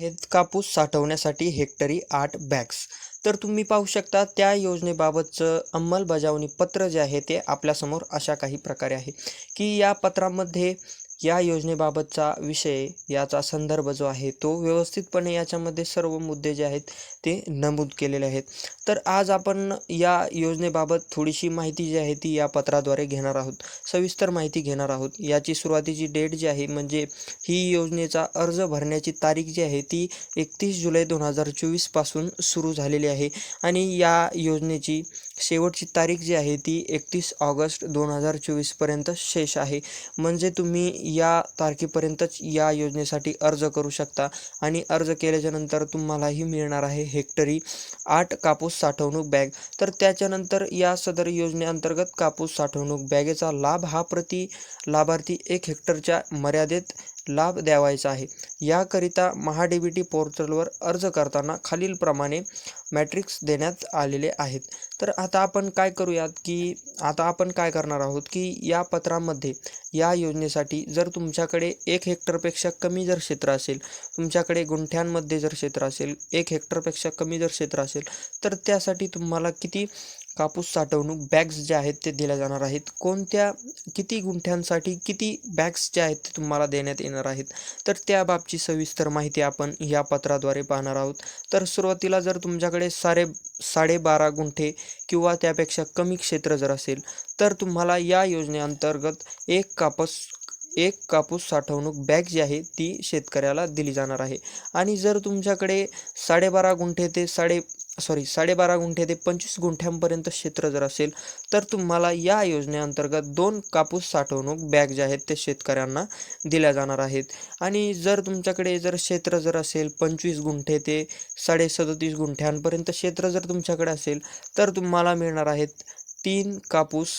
आहेत कापूस साठवण्यासाठी हेक्टरी आठ बॅग्स तर तुम्ही पाहू शकता त्या योजनेबाबतचं अंमलबजावणी पत्र जे आहे ते आपल्यासमोर अशा काही प्रकारे आहे की या पत्रामध्ये या योजनेबाबतचा विषय याचा संदर्भ जो आहे तो व्यवस्थितपणे याच्यामध्ये सर्व मुद्दे जे आहेत ते नमूद केलेले आहेत. तर आज आपण या योजनेबाबत थोडीशी माहिती जी आहे ती या पत्राद्वारे घेणार आहोत. सविस्तर माहिती घेणार आहोत. याची सुरुवातीची डेट जी आहे म्हणजे ही योजनेचा अर्ज भरण्याची तारीख जी आहे ती एकतीस जुलै दोन हजार चोवीसपासून सुरू झालेली आहे. आणि या योजनेची शेवटची तारीख जी आहे ती एकतीस ऑगस्ट दोन हजार चोवीसपर्यंत शेष आहे. म्हणजे तुम्ही या तारखेपर्यंतच या योजनेसाठी अर्ज करू शकता आणि अर्ज केल्याच्यानंतर तुम्हालाही मिळणार आहे हेक्टरी आठ कापूस साठवणूक बॅग. तर त्याच्यानंतर या सदर योजनेअंतर्गत कापूस साठवणूक बॅगेचा लाभ हा प्रति लाभार्थी एक हेक्टरच्या मर्यादेत लाभ द्यावायचा आहे. याकरिता महाडीबीटी पोर्टलवर अर्ज करताना खालीलप्रमाणे मॅट्रिक्स देण्यात आलेले आहेत. तर आता आपण काय करूयात की आता आपण काय करणार आहोत की या पत्रामध्ये या योजनेसाठी जर तुमच्याकडे एक हेक्टरपेक्षा कमी जर क्षेत्र असेल तुमच्याकडे गुंठ्यांमध्ये जर क्षेत्र असेल एक हेक्टरपेक्षा कमी जर क्षेत्र असेल तर त्यासाठी तुम्हाला किती कापूस साठवणूक बॅग्स ज्या आहेत ते दिल्या जाणार आहेत. कोणत्या किती गुंठ्यांसाठी किती बॅग्स ज्या आहेत ते तुम्हाला देण्यात येणार आहेत? तर त्याबाबतची सविस्तर माहिती आपण या पत्राद्वारे पाहणार आहोत. तर सुरुवातीला जर तुमच्याकडे साडे साडेबारा गुंठे किंवा त्यापेक्षा कमी क्षेत्र जर असेल तर तुम्हाला या योजनेअंतर्गत एक कापूस एक कापूस साठवणूक बॅग जी आहे ती शेतकऱ्याला दिली जाणार आहे. आणि जर तुमच्याकडे साडेबारा गुंठे ते साडे सॉरी साडेबारा गुंठे ते पंचवीस गुंठ्यांपर्यंत क्षेत्र जर असेल तर तुम्हाला या योजनेअंतर्गत दोन कापूस साठवणूक बॅग जे आहेत ते शेतकऱ्यांना दिल्या जाणार आहेत. आणि जर तुमच्याकडे जर क्षेत्र जर असेल पंचवीस गुंठे ते साडे सदतीस गुंठ्यांपर्यंत क्षेत्र जर तुमच्याकडे असेल तर तुम्हाला मिळणार आहेत तीन कापूस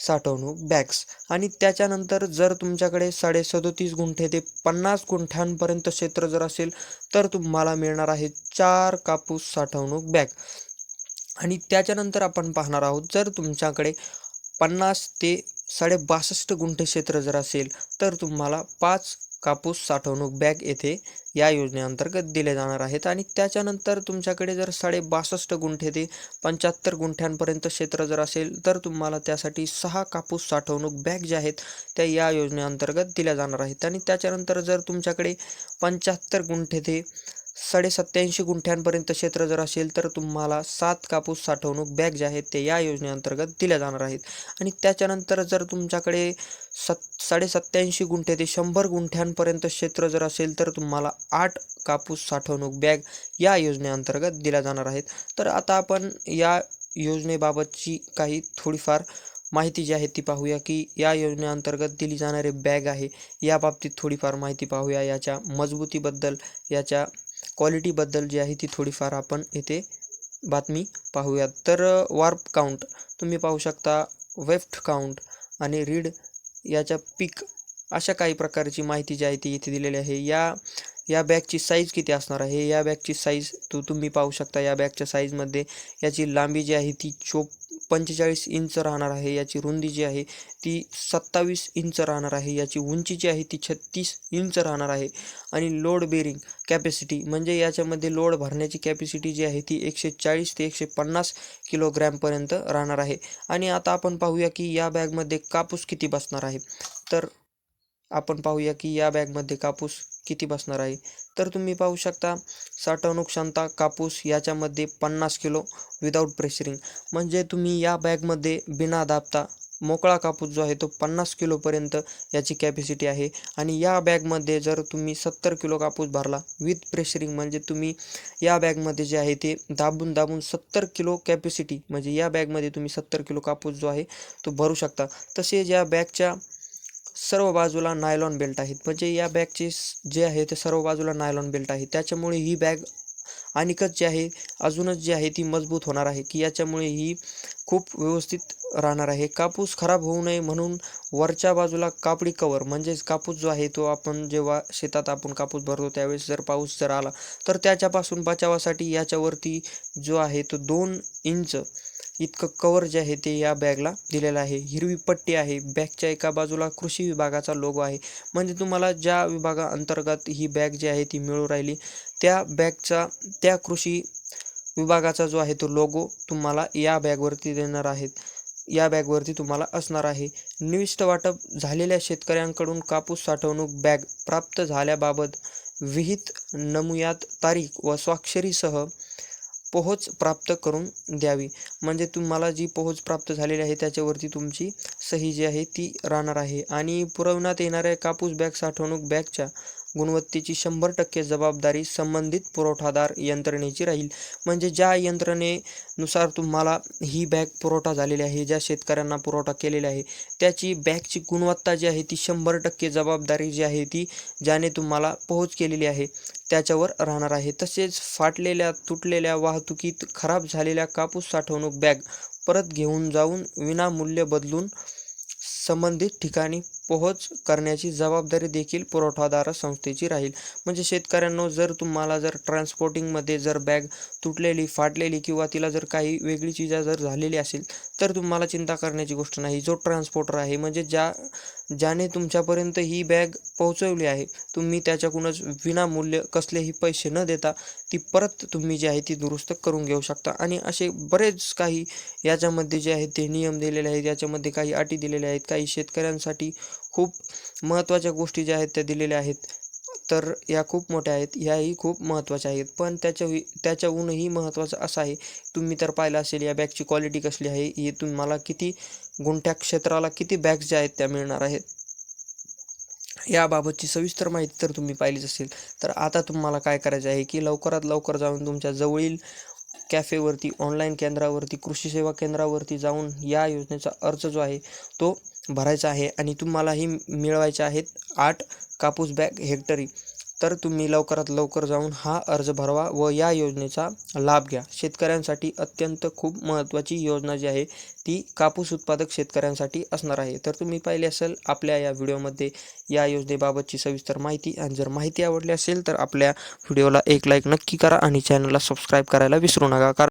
साठवणूक बॅग्स आणि त्याच्यानंतर जर तुमच्याकडे साडे सदोतीस गुंठे ते पन्नास गुंठ्यांपर्यंत क्षेत्र जर असेल तर तुम्हाला मिळणार आहे चार कापूस साठवणूक बॅग आणि त्याच्यानंतर आपण पाहणार आहोत जर तुमच्याकडे पन्नास ते साडे बासष्ट गुंठे क्षेत्र जर असेल तर तुम्हाला पाच कापूस साठवणूक बॅग येथे या योजनेअंतर्गत दिले जाणार आहेत आणि त्याच्यानंतर तुमच्याकडे जर साडे बासष्ट गुंठे ते पंच्याहत्तर गुंठ्यांपर्यंत क्षेत्र जर असेल तर तुम्हाला त्यासाठी सहा कापूस साठवणूक बॅग ज्या आहेत त्या या योजनेअंतर्गत दिल्या जाणार आहेत. आणि त्याच्यानंतर जर तुमच्याकडे पंच्याहत्तर गुंठे ते साडे सत्याऐंशी गुंठ्यांपर्यंत क्षेत्र जर असेल तर तुम्हाला सात कापूस साठवणूक बॅग ज्या आहेत ते या योजनेअंतर्गत दिल्या जाणार आहेत. आणि त्याच्यानंतर जर तुमच्याकडे सत् साडेसत्त्याऐंशी गुंठे ते शंभर गुंठ्यांपर्यंत क्षेत्र जर असेल तर तुम्हाला आठ कापूस साठवणूक बॅग या योजनेअंतर्गत दिल्या जाणार आहेत. तर आता आपण या योजनेबाबतची काही थोडीफार माहिती जी आहे ती पाहूया की या योजनेअंतर्गत दिली जाणारी बॅग आहे. या बाबतीत थोडीफार माहिती पाहूया. याच्या मजबूतीबद्दल याच्या क्वालिटीबद्दल जी आहे ती थोडीफार आपण येथे बातमी पाहूयात. तर वार्प काउंट तुम्ही पाहू शकता वेफ्ट काउंट आणि रीड याच्या पीक अशा काही प्रकारची माहिती जी आहे ती इथे दिलेली आहे. या या बॅगची साईज किती असणार आहे? या बॅगची साईज तू तुम्ही पाहू शकता या बॅगच्या साईजमध्ये याची लांबी जी आहे ती चोप पंचेचाळीस इंच राहणार आहे याची रुंदी जी आहे ती सत्तावीस इंच राहणार आहे. याची उंची जी आहे ती छत्तीस इंच राहणार आहे. आणि लोड बेरिंग कॅपॅसिटी म्हणजे याच्यामध्ये लोड भरण्याची कॅपॅसिटी जी आहे ती एकशे चाळीस ते एकशे पन्नास किलोग्रॅमपर्यंत राहणार आहे. आणि आता आपण पाहूया की या बॅगमध्ये कापूस किती बसणार आहे. तर आपण पाहूया की या बॅगमध्ये कापूस किती बसणार आहे. तर तुम्ही पाहू शकता साठवणूक क्षमता कापूस याच्यामध्ये पन्नास किलो विदाऊट प्रेशरिंग म्हणजे तुम्ही या बॅगमध्ये बिना दाबता मोकळा कापूस जो आहे तो पन्नास किलोपर्यंत याची कॅपॅसिटी आहे. आणि या बॅगमध्ये जर तुम्ही सत्तर किलो कापूस भरला विथ प्रेशरिंग म्हणजे तुम्ही या बॅगमध्ये जे आहे ते दाबून दाबून सत्तर किलो कॅपॅसिटी म्हणजे या बॅगमध्ये तुम्ही सत्तर किलो कापूस जो आहे तो भरू शकता. तसेच या बॅगच्या सर्व बाजूला नायलॉन बेल्ट आहेत. म्हणजे या बॅगचे जे आहे ते सर्व बाजूला नायलॉन बेल्ट आहे. त्याच्यामुळे ही बॅग आणिकच जी आहे अजूनच जी आहे ती मजबूत होणार आहे. की याच्यामुळे ही खूप व्यवस्थित राहणार आहे. कापूस खराब होऊ नये म्हणून वरच्या बाजूला कापडी कवर म्हणजेच कापूस जो आहे तो आपण जेव्हा शेतात आपण कापूस भरतो त्यावेळेस जर पाऊस जर आला तर त्याच्यापासून बचावासाठी याच्यावरती जो आहे तो दोन इंच इतकं कवर जे आहे ते या बॅगला दिलेलं आहे. हिरवी पट्टी आहे. बॅगच्या एका बाजूला कृषी विभागाचा लोगो आहे. म्हणजे तुम्हाला ज्या विभागाअंतर्गत ही बॅग जी आहे ती मिळू राहिली त्या बॅगचा त्या कृषी विभागाचा जो आहे तो लोगो तुम्हाला या बॅगवरती देणार आहेत. या बॅगवरती तुम्हाला असणार आहे. निविष्ट वाटप झालेल्या शेतकऱ्यांकडून कापूस साठवणूक बॅग प्राप्त झाल्याबाबत विहित नमुयात तारीख व स्वाक्षरीसह पोहोच प्राप्त करून द्यावी. म्हणजे तुम्हाला जी पोहोच प्राप्त झालेली आहे त्याच्यावरती तुमची सही जी आहे ती राहणार आहे. आणि पुरवण्यात येणाऱ्या कापूस बॅग साठवणूक बॅगच्या गुणवत्तेची शंभर टक्के जबाबदारी संबंधित पुरवठादार यंत्रणेची राहील. म्हणजे ज्या यंत्रणेनुसार तुम्हाला ही बॅग पुरवठा झालेली आहे ज्या शेतकऱ्यांना पुरवठा केलेला आहे त्याची बॅगची गुणवत्ता जी आहे ती शंभर टक्के जबाबदारी जी आहे ती ज्याने तुम्हाला पोहोच केलेली आहे त्याच्यावर राहणार आहे. तसेच फाटलेल्या तुटलेल्या वाहतुकीत खराब झालेल्या कापूस साठवणूक बॅग परत घेऊन जाऊन विनामूल्य बदलून संबंधित ठिकाणी पोहोच करण्याची जबाबदारी देखील पुरवठादार संस्थेची राहील. म्हणजे शेतकऱ्यांनो जर तुम्हाला जर ट्रान्सपोर्टिंगमध्ये जर बॅग तुटलेली फाटलेली किंवा तिला जर काही वेगळी चिजा जर झालेली असेल तर तुम्हाला चिंता करण्याची गोष्ट नाही. जो ट्रान्सपोर्टर आहे म्हणजे ज्या ज्याने तुमच्यापर्यंत ही बॅग पोहोचवली आहे तुम्ही त्याच्याकडूनच विनामूल्य कसलेही पैसे न देता ती परत तुम्ही जी आहे ती दुरुस्त करून घेऊ शकता. आणि असे बरेच काही याच्यामध्ये जे आहेत ते नियम दिलेले आहेत याच्यामध्ये काही अटी दिलेल्या आहेत. काही शेतकऱ्यांसाठी खूप महत्त्वाच्या गोष्टी ज्या आहेत त्या दिलेल्या आहेत. तर या खूप मोठ्या आहेत ह्याही खूप महत्त्वाच्या आहेत. पण त्याच्या त्याच्याहूनही महत्त्वाचं असं आहे तुम्ही तर पाहिलं असेल या बॅगची क्वालिटी कसली आहे हे तुम्हाला किती गुंठ्या क्षेत्राला किती बॅग्स ज्या आहेत त्या मिळणार आहेत. याबाबतची सविस्तर माहिती तर तुम्ही पाहिलीच असेल. तर आता तुम्हाला काय करायचं आहे की लवकरात लवकर जाऊन तुमच्या जवळील कॅफेवरती ऑनलाईन केंद्रावरती कृषी सेवा केंद्रावरती जाऊन या योजनेचा अर्ज जो आहे तो भरायचा आहे. आणि तुम्हालाही मिळवायचे आहेत आठ कापूस बॅग हेक्टरी. तर तुम्ही लवकरात लवकर जाऊन हा अर्ज भरवा व या योजनेचा लाभ घ्या. शेतकऱ्यांसाठी अत्यंत खूप महत्त्वाची योजना जी आहे ती कापूस उत्पादक शेतकऱ्यांसाठी असणार आहे. तर तुम्ही पाहिले असेल आपल्या या व्हिडिओमध्ये या योजनेबाबतची सविस्तर माहिती. आणि जर माहिती आवडली असेल तर आपल्या व्हिडिओला एक लाईक नक्की करा आणि चॅनलला सबस्क्राईब करायला विसरू नका. कारण